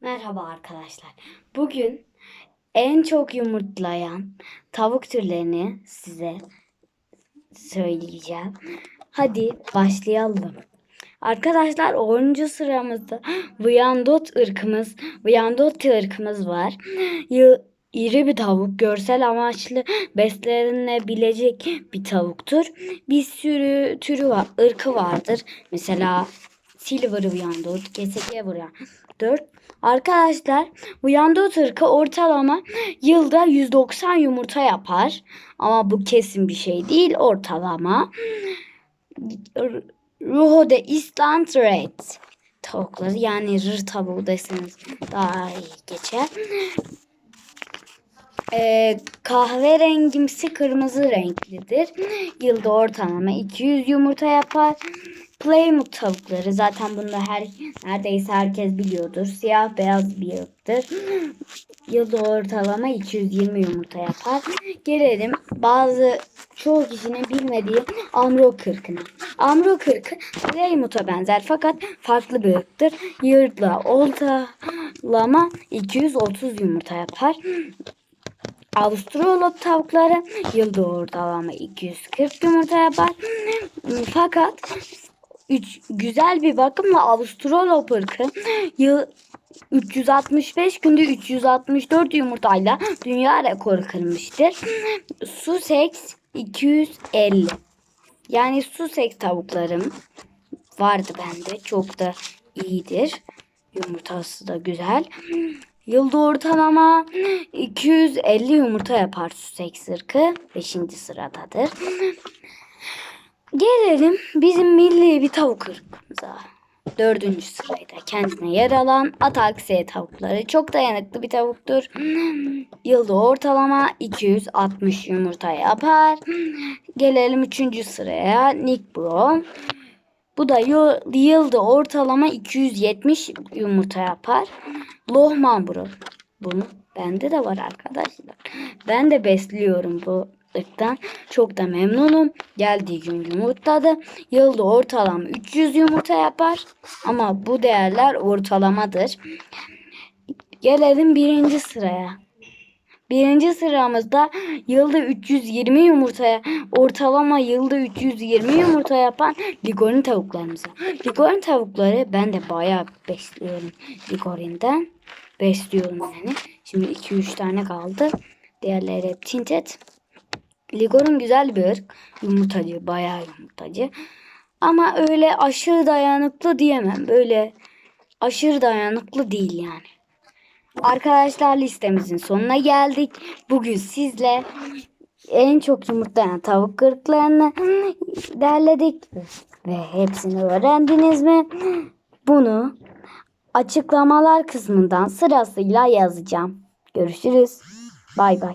Merhaba arkadaşlar. Bugün en çok yumurtlayan tavuk türlerini size söyleyeceğim. Hadi başlayalım. Arkadaşlar 10. sıramızda Vyandot ırkımız, Vyandot ırkımız var. Yı- İri bir tavuk, görsel amaçlı beslenebilecek bir tavuktur. Bir sürü türü var, ırkı vardır. Mesela Silver Vyandot, keseke Vyandot. Arkadaşlar Vyandot ırkı ortalama yılda 190 yumurta yapar. Ama bu kesin bir şey değil ortalama. Ruho de Island Red tavukları yani rır tavuğu deseniz daha iyi geçer. Ee, kahverengimsi kırmızı renklidir. Yılda ortalama 200 yumurta yapar. Plymouth tavukları zaten bunu her neredeyse herkes biliyordur. Siyah beyaz bir ırktır. Yılda ortalama 220 yumurta yapar. Gelelim bazı çoğu kişinin bilmediği Amro kırkına. Amro kırkı Plymouth'a benzer fakat farklı bir ırktır. Yılda ortalama 230 yumurta yapar. Avustralop tavukları yılda ortalama 240 yumurta yapar. Fakat üç, güzel bir bakımla Avustralop ırkı yıl 365 günde 364 yumurtayla dünya rekoru kırmıştır. Sussex 250. Yani Sussex tavuklarım vardı bende. Çok da iyidir. Yumurtası da güzel. Yılda ortalama 250 yumurta yapar Sussex ırkı. 5. sıradadır. Gelelim bizim milli bir tavuk ırkımıza. Dördüncü sırayda kendine yer alan Atakse tavukları. Çok dayanıklı bir tavuktur. Yılda ortalama 260 yumurta yapar. Gelelim üçüncü sıraya Nick Brown. Bu da yılda ortalama 270 yumurta yapar. Lohman Brown. Bunu bende de var arkadaşlar. Ben de besliyorum bu ırktan. Çok da memnunum. Geldiği gün yumurtladı. Yılda ortalama 300 yumurta yapar. Ama bu değerler ortalamadır. Gelelim birinci sıraya. Birinci sıramızda yılda 320 yumurtaya ortalama yılda 320 yumurta yapan Ligorin tavuklarımıza. Ligorin tavukları ben de bayağı besliyorum Ligorin'den. Besliyorum yani. Şimdi 2-3 tane kaldı. Diğerleri hep tintet. Ligorin güzel bir ırk. Yumurtacı, bayağı yumurtacı. Ama öyle aşırı dayanıklı diyemem. Böyle aşırı dayanıklı değil yani. Arkadaşlar listemizin sonuna geldik. Bugün sizle en çok yumurtlayan tavuk kırıklarını derledik. Ve hepsini öğrendiniz mi? Bunu açıklamalar kısmından sırasıyla yazacağım. Görüşürüz. Bay bay.